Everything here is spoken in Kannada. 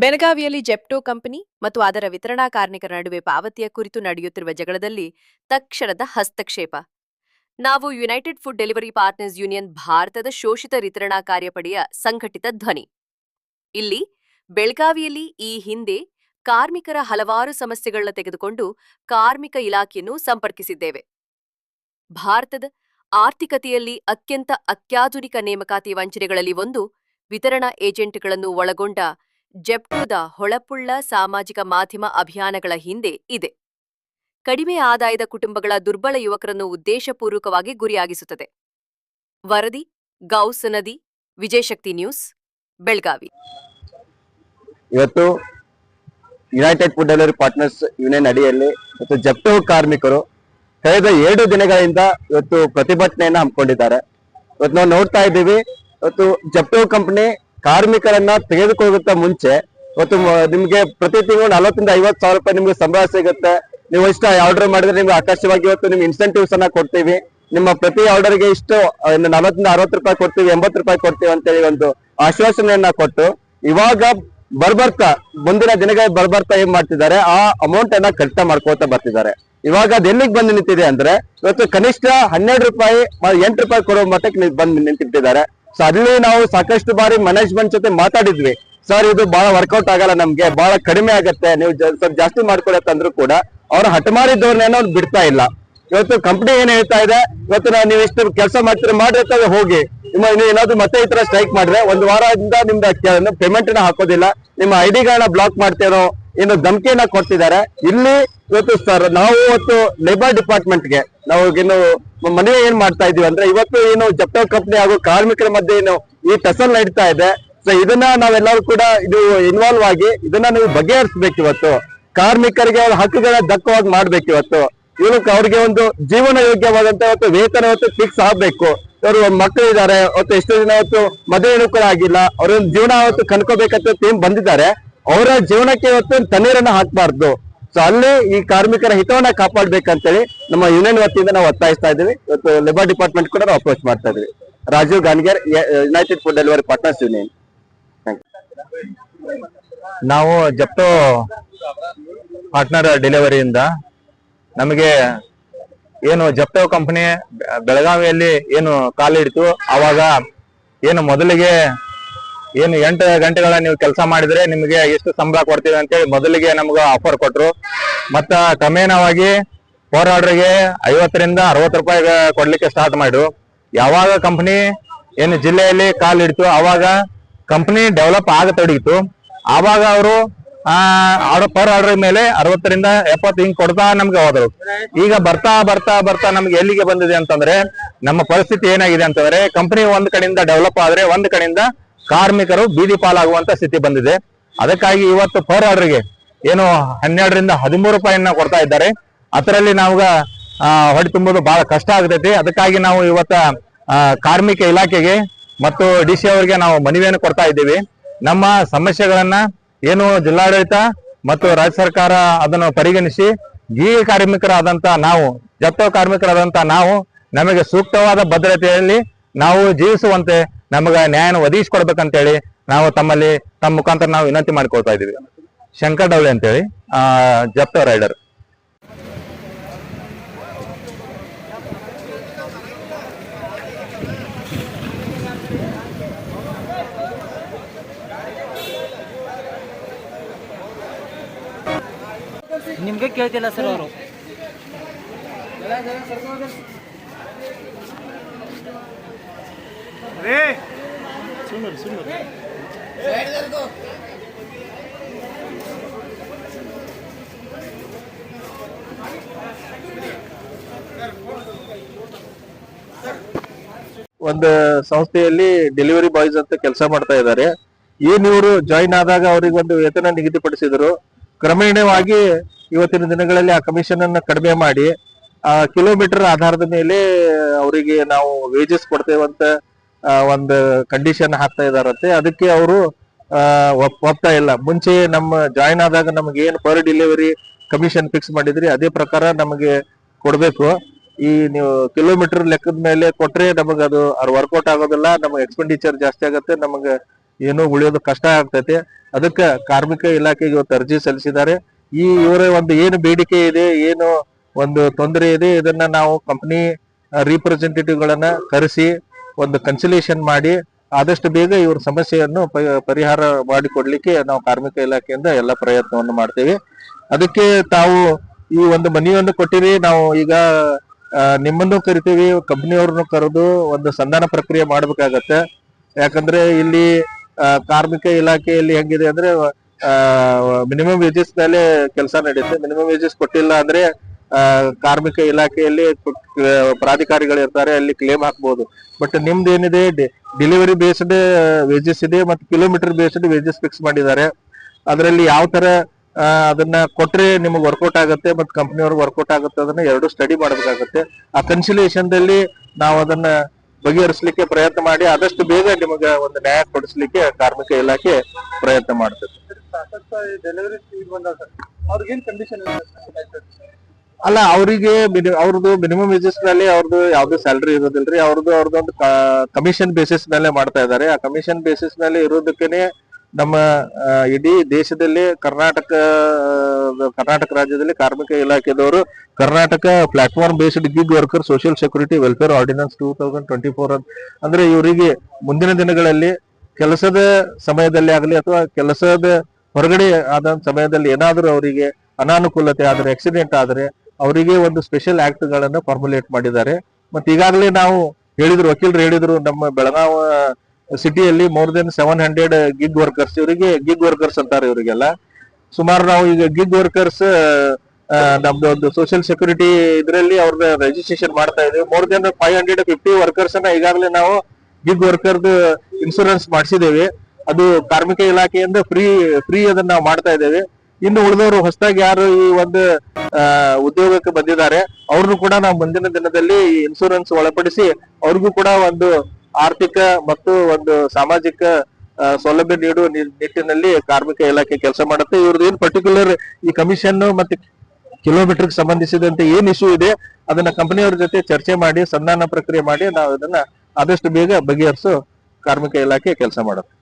ಬೆಳಗಾವಿಯಲ್ಲಿ ಜೆಪ್ಟೋ ಕಂಪನಿ ಮತ್ತು ಅದರ ವಿತರಣಾ ಕಾರ್ಮಿಕರ ನಡುವೆ ಪಾವತಿಯ ಕುರಿತು ನಡೆಯುತ್ತಿರುವ ಜಗಳದಲ್ಲಿ ತಕ್ಷಣದ ಹಸ್ತಕ್ಷೇಪ. ನಾವು united food delivery partners union ಭಾರತದ ಶೋಷಿತ ವಿತರಣಾ ಕಾರ್ಯಪಡೆಯ ಸಂಘಟಿತ ಧ್ವನಿ. ಇಲ್ಲಿ ಬೆಳಗಾವಿಯಲ್ಲಿ ಈ ಹಿಂದೆ ಕಾರ್ಮಿಕರ ಹಲವಾರು ಸಮಸ್ಯೆಗಳನ್ನು ತೆಗೆದುಕೊಂಡು ಕಾರ್ಮಿಕ ಇಲಾಖೆಯನ್ನು ಸಂಪರ್ಕಿಸಿದ್ದೇವೆ. ಭಾರತದ ಆರ್ಥಿಕತೆಯಲ್ಲಿ ಅತ್ಯಂತ ಅತ್ಯಾಧುನಿಕ ನೇಮಕಾತಿ ವಂಚನೆಗಳಲ್ಲಿ ಒಂದು ವಿತರಣಾ ಏಜೆಂಟ್ಗಳನ್ನು ಒಳಗೊಂಡ ಜೆಪ್ಟೋದ ಹೊಳಪುಳ್ಳ ಸಾಮಾಜಿಕ ಮಾಧ್ಯಮ ಅಭಿಯಾನಗಳ ಹಿಂದೆ ಇದೆ. ಕಡಿಮೆ ಆದಾಯದ ಕುಟುಂಬಗಳ ದುರ್ಬಲ ಯುವಕರನ್ನು ಉದ್ದೇಶಪೂರ್ವಕವಾಗಿ ಗುರಿಯಾಗಿಸುತ್ತದೆ. ವರದಿ, ಗೌಸ್ ನದಿ ವಿಜಯಶಕ್ತಿ ನ್ಯೂಸ್, ಬೆಳಗಾವಿ. ಇವತ್ತು united food delivery partners union ಅಡಿಯಲ್ಲಿ ಮತ್ತು ಜಪ್ಟೋ ಕಾರ್ಮಿಕರು ಕಳೆದ ಎರಡು ದಿನಗಳಿಂದ ಇವತ್ತು ಪ್ರತಿಭಟನೆಯನ್ನು ಹಮ್ಮಿಕೊಂಡಿದ್ದಾರೆ. ಇವತ್ತು ನಾವು ನೋಡ್ತಾ ಇದ್ದೀವಿ, ಇವತ್ತು ಜಪ್ಟೋ ಕಂಪನಿ ಕಾರ್ಮಿಕರನ್ನ ತೆಗೆದುಕೊಳ್ಳುತ್ತ ಮುಂಚೆ ಇವತ್ತು ನಿಮ್ಗೆ ಪ್ರತಿ ತಿಂಗಳು ನಲವತ್ತರಿಂದ ಐವತ್ತು ಸಾವಿರ ರೂಪಾಯಿ ನಿಮ್ಗೆ ಸಂಬಳ ಸಿಗುತ್ತೆ. ನೀವು ಇಷ್ಟ ಆರ್ಡರ್ ಮಾಡಿದ್ರೆ ನಿಮ್ಗೆ ಆಕರ್ಷವಾಗಿ ಇವತ್ತು ನಿಮ್ಗೆ ಇನ್ಸೆಂಟಿವ್ಸ್ ಅನ್ನ ಕೊಡ್ತೀವಿ. ನಿಮ್ಮ ಪ್ರತಿ ಆರ್ಡರ್ಗೆ ಇಷ್ಟು ನಲವತ್ತರಿಂದ ಅರವತ್ತು ರೂಪಾಯಿ ಕೊಡ್ತೀವಿ, ಎಂಬತ್ತು ರೂಪಾಯಿ ಕೊಡ್ತೀವಿ ಅಂತೇಳಿ ಒಂದು ಆಶ್ವಾಸನೆಯನ್ನ ಕೊಟ್ಟು, ಇವಾಗ ಬರ್ಬರ್ತಾ, ಮುಂದಿನ ದಿನಗಳಲ್ಲಿ ಬರ್ಬರ್ತಾ ಏನ್ ಮಾಡ್ತಿದ್ದಾರೆ, ಆ ಅಮೌಂಟ್ ಅನ್ನ ಕಡಿತ ಮಾಡ್ಕೋತಾ ಬರ್ತಿದ್ದಾರೆ. ಇವಾಗ ಅದು ಎಲ್ಲಿಗೆ ಬಂದು ನಿಂತಿದೆ ಅಂದ್ರೆ, ಇವತ್ತು ಕನಿಷ್ಠ ಹನ್ನೆರಡು ರೂಪಾಯಿ, ಎಂಟು ರೂಪಾಯಿ ಕೊಡೋ ಮಟ್ಟಕ್ಕೆ ಬಂದು ನಿಂತಿದ್ದಾರೆ ಸೊ ಅಲ್ಲಿ ನಾವು ಸಾಕಷ್ಟು ಬಾರಿ ಮ್ಯಾನೇಜ್ಮೆಂಟ್ ಜೊತೆ ಮಾತಾಡಿದ್ವಿ. ಸರ್ ಇದು ಬಹಳ ವರ್ಕೌಟ್ ಆಗಲ್ಲ ನಮ್ಗೆ ಬಹಳ ಕಡಿಮೆ ಆಗತ್ತೆ, ನೀವು ಸ್ವಲ್ಪ ಜಾಸ್ತಿ ಮಾಡ್ಕೊಡತ್ತೆ ಅಂದ್ರೂ ಕೂಡ ಅವ್ರು ಹಠಮಾರಿದ್ದವ್ರನ್ನೇನೋ ಅವ್ರು ಬಿಡ್ತಾ ಇಲ್ಲ. ಇವತ್ತು ಕಂಪನಿ ಏನ್ ಹೇಳ್ತಾ ಇದೆ, ಇವತ್ತು ನಾವು ನೀವು ಇಷ್ಟು ಕೆಲಸ ಮಾಡ್ತೀರಿ ಮಾಡಿರ್ತಾರೆ ಹೋಗಿ. ನಿಮ್ಮ, ನೀವು ಏನಾದ್ರು ಮತ್ತೆ ಈ ತರ ಸ್ಟ್ರೈಕ್ ಮಾಡಿದ್ರೆ ಒಂದು ವಾರದಿಂದ ನಿಮ್ದು ಪೇಮೆಂಟ್ನ ಹಾಕೋದಿಲ್ಲ. ನಿಮ್ಮ ಐ ಡಿಗಳನ್ನ ಬ್ಲಾಕ್ ಮಾಡ್ತೇನೋ ಏನೋ ಧಮಕಿಯನ್ನ ಕೊಡ್ತಿದ್ದಾರೆ. ಇಲ್ಲಿ ಇವತ್ತು ಸರ್ ನಾವು ಇವತ್ತು ಲೇಬರ್ ಡಿಪಾರ್ಟ್ಮೆಂಟ್ಗೆ ನಾವು ಏನು ಮನೆ ಏನ್ ಮಾಡ್ತಾ ಇದೀವಿ ಅಂದ್ರೆ ಇವತ್ತು ಏನು ಜಪ್ಟೋ ಕಂಪ್ನಿ ಹಾಗೂ ಕಾರ್ಮಿಕರ ಮಧ್ಯೆ ಏನು ಈ ಟಸಲ್ ನಡೀತಾ ಇದೆ. ಸೊ ಇದನ್ನ ನಾವೆಲ್ಲರೂ ಕೂಡ ಇದು ಇನ್ವಾಲ್ವ್ ಆಗಿ ಇದನ್ನ ನೀವು ಬಗೆಹರಿಸ್ಬೇಕು ಇವತ್ತು. ಕಾರ್ಮಿಕರಿಗೆ ಅವ್ರ ಹಕ್ಕುಗಳ ದಕ್ಕವಾಗಿ ಮಾಡ್ಬೇಕು ಇವತ್ತು. ಇವಕ್ಕೆ ಅವ್ರಿಗೆ ಒಂದು ಜೀವನ ಯೋಗ್ಯವಾದಂತ ಇವತ್ತು ವೇತನ ಇವತ್ತು ಫಿಕ್ಸ್ ಆಗ್ಬೇಕು. ಇವರು ಮಕ್ಕಳು ಇದ್ದಾರೆ ಅವತ್ತು ಎಷ್ಟೋ ದಿನ ಇವತ್ತು ಮದುವೆ ಕೂಡ ಆಗಿಲ್ಲ ಅವ್ರ ಜೀವನ ಅವತ್ತು ಕನ್ಕೋಬೇಕಂತ ಟೀಮ್ ಬಂದಿದ್ದಾರೆ. ಅವರ ಜೀವನಕ್ಕೆ ಇವತ್ತು ತಣ್ಣೀರನ್ನ ಹಾಕ್ಬಾರ್ದು. ಸೊ ಅಲ್ಲಿ ಈ ಕಾರ್ಮಿಕರ ಹಿತವನ್ನ ಕಾಪಾಡ್ಬೇಕಂತೇಳಿ ನಮ್ಮ ಯೂನಿಯನ್ ವತಿಯಿಂದ ನಾವು ಒತ್ತಾಯಿಸ್ತಾ ಇದ್ದೀವಿ. ಇವತ್ತು ಲೇಬರ್ ಡಿಪಾರ್ಟ್ಮೆಂಟ್ ಕೂಡ ನಾವು ಅಪ್ರೋಚ್ ಮಾಡ್ತಾ ಇದ್ದೀವಿ. Rajeev Ganger united food delivery partners union ನಾವು ಜಪ್ಟೋ ಪಾರ್ಟ್ನರ್ ಡೆಲಿವರಿಯಿಂದ ನಮಗೆ ಏನು ಜಪ್ಟೋ ಕಂಪನಿ ಬೆಳಗಾವಿಯಲ್ಲಿ ಏನು ಕಾಲಿಡ್ತು ಅವಾಗ ಏನು ಮೊದಲಿಗೆ ಏನು ಎಂಟು ಗಂಟೆಗಳ ನೀವು ಕೆಲಸ ಮಾಡಿದ್ರೆ ನಿಮಗೆ ಎಷ್ಟು ಸಂಬಳ ಕೊಡ್ತೀವಿ ಅಂತೇಳಿ ಮೊದಲಿಗೆ ನಮ್ಗೆ ಆಫರ್ ಕೊಟ್ರು. ಮತ್ತ ಕ್ರಮೇಣವಾಗಿ ಫೋರ್ ಆರ್ಡರ್ಗೆ ಐವತ್ತರಿಂದ ಅರವತ್ತು ರೂಪಾಯಿ ಕೊಡ್ಲಿಕ್ಕೆ ಸ್ಟಾರ್ಟ್ ಮಾಡಿದ್ರು. ಯಾವಾಗ ಕಂಪನಿ ಏನು ಜಿಲ್ಲೆಯಲ್ಲಿ ಕಾಲಿಡ್ತು ಅವಾಗ ಕಂಪನಿ ಡೆವಲಪ್ ಆಗತೊಡಗಿತು. ಆವಾಗ ಅವರು ಪರ್ ಆರ್ಡರ್ ಮೇಲೆ ಅರವತ್ತರಿಂದ ಎಪ್ಪತ್ತು ಹಿಂಗ್ ಕೊಡ್ತಾ ನಮ್ಗೆ ಹೋದ್ರು. ಈಗ ಬರ್ತಾ ಬರ್ತಾ ಬರ್ತಾ ನಮ್ಗೆ ಎಲ್ಲಿಗೆ ಬಂದಿದೆ ಅಂತಂದ್ರೆ ನಮ್ಮ ಪರಿಸ್ಥಿತಿ ಏನಾಗಿದೆ ಅಂತಂದ್ರೆ ಕಂಪನಿ ಒಂದ್ ಕಡೆಯಿಂದ ಡೆವಲಪ್ ಆದ್ರೆ ಒಂದ್ ಕಡೆಯಿಂದ ಕಾರ್ಮಿಕರು ಬೀದಿ ಪಾಲಾಗುವಂತ ಸ್ಥಿತಿ ಬಂದಿದೆ. ಅದಕ್ಕಾಗಿ ಇವತ್ತು ಪರ್ ಆರ್ಡರ್ಗೆ ಏನು ಹನ್ನೆರಡರಿಂದ ಹದಿಮೂರು ರೂಪಾಯಿಯನ್ನ ಕೊಡ್ತಾ ಇದ್ದಾರೆ. ಅದರಲ್ಲಿ ನಾವಾಗ ಹೊಡಿ ತುಂಬುದು ಬಹಳ ಕಷ್ಟ ಆಗ್ತೈತಿ. ಅದಕ್ಕಾಗಿ ನಾವು ಇವತ್ತ ಕಾರ್ಮಿಕ ಇಲಾಖೆಗೆ ಮತ್ತು ಡಿ ಸಿ ಅವರಿಗೆ ನಾವು ಮನವಿಯನ್ನು ಕೊಡ್ತಾ ಇದ್ದೀವಿ. ನಮ್ಮ ಸಮಸ್ಯೆಗಳನ್ನ ಏನು ಜಿಲ್ಲಾಡಳಿತ ಮತ್ತು ರಾಜ್ಯ ಸರ್ಕಾರ ಅದನ್ನು ಪರಿಗಣಿಸಿ ಈ ಕಾರ್ಮಿಕರಾದಂತ ನಾವು, ಜಪ್ತ ಕಾರ್ಮಿಕರಾದಂತ ನಾವು, ನಮಗೆ ಸೂಕ್ತವಾದ ಭದ್ರತೆಯಲ್ಲಿ ನಾವು ಜೀವಿಸುವಂತೆ ನಮಗ ನ್ಯಾಯನ ಒದಗಿಸ್ಕೊಡ್ಬೇಕಂತೇಳಿ ನಾವು ತಮ್ಮಲ್ಲಿ, ತಮ್ಮ ಮುಖಾಂತರ ನಾವು ವಿನಂತಿ ಮಾಡಿಕೊಳ್ತಾ ಇದ್ದೀವಿ. ಶಂಕರ್ ಡೌಳೆ ಅಂತೇಳಿ ಜಪ್ತ ರೈಡರ್. ನಿಮ್ಗೆ ಕೇಳ್ತಿಲ್ಲ ಸರ್ ಅವರು. ಒಂದು ಸಂಸ್ಥೆಯಲ್ಲಿ ಡೆಲಿವರಿ ಬಾಯ್ಸ್ ಅಂತ ಕೆಲಸ ಮಾಡ್ತಾ ಇದ್ದಾರೆ. ಏನ್ ಇವರು ಜಾಯಿನ್ ಆದಾಗ ಅವ್ರಿಗೆ ಒಂದು ವೇತನ ನಿಗದಿಪಡಿಸಿದ್ರು. ಕ್ರಮೇಣವಾಗಿ ಇವತ್ತಿನ ದಿನಗಳಲ್ಲಿ ಆ ಕಮಿಷನ್ ಅನ್ನ ಕಡಿಮೆ ಮಾಡಿ, ಆ ಕಿಲೋಮೀಟರ್ ಆಧಾರದ ಮೇಲೆ ಅವರಿಗೆ ನಾವು ವೇಜಸ್ ಕೊಡ್ತೇವಂತ ಒಂದು ಕಂಡೀಷನ್ ಹಾಕ್ತಾ ಇದಾರಂತೆ. ಅದಕ್ಕೆ ಅವರು ಒಪ್ತಾ ಇಲ್ಲ. ಮುಂಚೆ ನಮ್ಮ ಜಾಯಿನ್ ಆದಾಗ ನಮ್ಗೆ ಏನ್ ಪರ್ ಡೆಲಿವರಿ ಕಮಿಷನ್ ಫಿಕ್ಸ್ ಮಾಡಿದ್ರಿ, ಅದೇ ಪ್ರಕಾರ ನಮಗೆ ಕೊಡಬೇಕು. ಈ ನೀವು ಕಿಲೋಮೀಟರ್ ಲೆಕ್ಕದ ಮೇಲೆ ಕೊಟ್ರೆ ನಮಗೆ ಅದು ವರ್ಕೌಟ್ ಆಗೋದಿಲ್ಲ, ನಮಗೆ ಎಕ್ಸ್ಪೆಂಡಿಚರ್ ಜಾಸ್ತಿ ಆಗುತ್ತೆ, ನಮಗೆ ಏನು ಉಳಿಯೋದು ಕಷ್ಟ ಆಗ್ತೈತೆ. ಅದಕ್ಕೆ ಕಾರ್ಮಿಕ ಇಲಾಖೆಗೆ ಇವತ್ತು ಅರ್ಜಿ ಸಲ್ಲಿಸಿದ್ದಾರೆ. ಈ ಇವರ ಒಂದು ಏನು ಬೇಡಿಕೆ ಇದೆ, ಏನು ಒಂದು ತೊಂದರೆ ಇದೆ, ಇದನ್ನ ನಾವು ಕಂಪನಿ ರಿಪ್ರೆಸೆಂಟೇಟಿವ್ಗಳನ್ನ ಕರೆಸಿ ಒಂದು ಕನ್ಸಿಲೇಷನ್ ಮಾಡಿ ಆದಷ್ಟು ಬೇಗ ಇವ್ರ ಸಮಸ್ಯೆಯನ್ನು ಪರಿಹಾರ ಮಾಡಿಕೊಡ್ಲಿಕ್ಕೆ ನಾವು ಕಾರ್ಮಿಕ ಇಲಾಖೆಯಿಂದ ಎಲ್ಲ ಪ್ರಯತ್ನವನ್ನು ಮಾಡ್ತೇವೆ. ಅದಕ್ಕೆ ತಾವು ಈ ಒಂದು ಮನೆಯನ್ನು ಕೊಟ್ಟಿರಿ, ನಾವು ಈಗ ನಿಮ್ಮನ್ನು ಕರಿತೀವಿ ಕಂಪ್ನಿಯವ್ರನ್ನು ಕರೆದು ಒಂದು ಸಂಧಾನ ಪ್ರಕ್ರಿಯೆ ಮಾಡ್ಬೇಕಾಗತ್ತೆ. ಯಾಕಂದ್ರೆ ಇಲ್ಲಿ ಕಾರ್ಮಿಕ ಇಲಾಖೆಯಲ್ಲಿ ಹೆಂಗಿದೆ ಅಂದ್ರೆ ಮಿನಿಮಮ್ ವೇಜಸ್ ಮೇಲೆ ಕೆಲಸ ನಡೆಯುತ್ತೆ ಮಿನಿಮಮ್ ವೇಜಸ್ ಕೊಟ್ಟಿಲ್ಲ ಅಂದ್ರೆ ಕಾರ್ಮಿಕ ಇಲಾಖೆಯಲ್ಲಿ ಪ್ರಾಧಿಕಾರಿಗಳು ಇರ್ತಾರೆ, ಅಲ್ಲಿ ಕ್ಲೇಮ್ ಹಾಕ್ಬೋದು. ಬಟ್ ನಿಮ್ದು ಏನಿದೆ ಡೆಲಿವರಿ ಬೇಸ್ಡ್ ವೇಜಸ್ ಇದೆ ಮತ್ತು ಕಿಲೋಮೀಟರ್ ಬೇಸ್ಡ್ ವೇಜಸ್ ಫಿಕ್ಸ್ ಮಾಡಿದ್ದಾರೆ. ಅದರಲ್ಲಿ ಯಾವ ತರ ಅದನ್ನ ಕೊಟ್ರೆ ನಿಮಗೆ ವರ್ಕೌಟ್ ಆಗುತ್ತೆ ಮತ್ತು ಕಂಪ್ನಿಯವ್ರಿಗೆ ವರ್ಕೌಟ್ ಆಗುತ್ತೆ ಅದನ್ನ ಎರಡು ಸ್ಟಡಿ ಮಾಡಬೇಕಾಗುತ್ತೆ. ಆ ಕನ್ಸಿಲೇಷನ್ ದಲ್ಲಿ ನಾವು ಅದನ್ನ ಬಗೆಹರಿಸಲಿಕ್ಕೆ ಪ್ರಯತ್ನ ಮಾಡಿ, ಆದಷ್ಟು ಬೇಗ ನಿಮಗೆ ಒಂದು ನ್ಯಾಯ ಕೊಡಿಸ್ಲಿಕ್ಕೆ ಕಾರ್ಮಿಕ ಇಲಾಖೆ ಪ್ರಯತ್ನ ಮಾಡ್ತದೆ. ಅಲ್ಲ, ಅವರಿಗೆ ಅವ್ರದ್ದು ಮಿನಿಮಮ್ ವೇಜಸ್ ಮೇಲೆ ಅವ್ರದ್ದು ಯಾವ್ದು ಸ್ಯಾಲರಿ ಇರೋದಿಲ್ರಿ ಅವ್ರದ್ದು ಅವ್ರದ್ದೊಂದು ಕಮಿಷನ್ ಬೇಸಿಸ್ ಮೇಲೆ ಮಾಡ್ತಾ ಇದ್ದಾರೆ ಆ ಕಮಿಷನ್ ಬೇಸಿಸ್ ಮೇಲೆ ಇರೋದಕ್ಕೇನೆ ನಮ್ಮ ಇಡೀ ದೇಶದಲ್ಲಿ ಕರ್ನಾಟಕ ಕರ್ನಾಟಕ ರಾಜ್ಯದಲ್ಲಿ ಕಾರ್ಮಿಕ ಇಲಾಖೆದವರು Karnataka platform based gig worker social security welfare ordinance two thousand twenty four ಅಂದ್ರೆ ಇವರಿಗೆ ಮುಂದಿನ ದಿನಗಳಲ್ಲಿ ಕೆಲಸದ ಸಮಯದಲ್ಲಿ ಆಗಲಿ ಅಥವಾ ಕೆಲಸದ ಹೊರಗಡೆ ಆದ ಸಮಯದಲ್ಲಿ ಏನಾದರೂ ಅವರಿಗೆ ಅನಾನುಕೂಲತೆ ಆದರೆ ಆಕ್ಸಿಡೆಂಟ್ ಆದರೆ ಅವರಿಗೆ ಒಂದು ಸ್ಪೆಷಲ್ ಆಕ್ಟ್ ಗಳನ್ನ ಫಾರ್ಮುಲೇಟ್ ಮಾಡಿದ್ದಾರೆ. ಮತ್ತೆ ಈಗಾಗಲೇ ನಾವು ಹೇಳಿದ್ರು, ವಕೀಲರು ಹೇಳಿದ್ರು, ನಮ್ಮ ಬೆಳಗಾವ ಸಿಟಿಯಲ್ಲಿ more than seven hundred gig workers ಇವರಿಗೆ ಗಿಗ್ ವರ್ಕರ್ಸ್ ಅಂತಾರೆ ಇವರಿಗೆಲ್ಲ. ಸುಮಾರು ನಾವು ಈಗ ಗಿಗ್ ವರ್ಕರ್ಸ್ ನಮ್ದು ಒಂದು ಸೋಷಿಯಲ್ ಸೆಕ್ಯೂರಿಟಿ ಇದರಲ್ಲಿ ಅವ್ರದ್ದು ರಿಜಿಸ್ಟ್ರೇಷನ್ ಮಾಡ್ತಾ ಇದೀವಿ more than five hundred fifty workers ಅನ್ನ ಈಗಾಗಲೇ ನಾವು ಗಿಗ್ ವರ್ಕರ್ದು ಇನ್ಶೂರೆನ್ಸ್ ಮಾಡಿಸಿದ್ದೇವೆ. ಅದು ಕಾರ್ಮಿಕ ಇಲಾಖೆಯಿಂದ ಫ್ರೀ ಫ್ರೀ ಅದನ್ನ ನಾವು ಮಾಡ್ತಾ ಇದ್ದೇವೆ. ಇನ್ನು ಉಳಿದವರು ಹೊಸದಾಗಿ ಯಾರು ಈ ಒಂದು ಉದ್ಯೋಗಕ್ಕೆ ಬಂದಿದ್ದಾರೆ, ಅವ್ರನ್ನು ಕೂಡ ನಾವು ಮುಂದಿನ ದಿನದಲ್ಲಿ ಈ ಇನ್ಶೂರೆನ್ಸ್ ಒಳಪಡಿಸಿ ಅವ್ರಿಗೂ ಕೂಡ ಒಂದು ಆರ್ಥಿಕ ಮತ್ತು ಒಂದು ಸಾಮಾಜಿಕ ಸೌಲಭ್ಯ ನೀಡುವ ನಿಟ್ಟಿನಲ್ಲಿ ಕಾರ್ಮಿಕ ಇಲಾಖೆ ಕೆಲಸ ಮಾಡುತ್ತೆ. ಇವ್ರದ್ದು ಏನ್ ಪರ್ಟಿಕ್ಯುಲರ್ ಈ ಕಮಿಷನ್ ಮತ್ತೆ ಕಿಲೋಮೀಟರ್ ಸಂಬಂಧಿಸಿದಂತೆ ಏನ್ ಇಶ್ಯೂ ಇದೆ, ಅದನ್ನ ಕಂಪನಿಯವ್ರ ಜೊತೆ ಚರ್ಚೆ ಮಾಡಿ, ಸಂಧಾನ ಪ್ರಕ್ರಿಯೆ ಮಾಡಿ, ನಾವು ಇದನ್ನ ಆದಷ್ಟು ಬೇಗ ಬಗೆಹರಿಸೋ ಕಾರ್ಮಿಕ ಇಲಾಖೆ ಕೆಲಸ ಮಾಡುತ್ತೆ.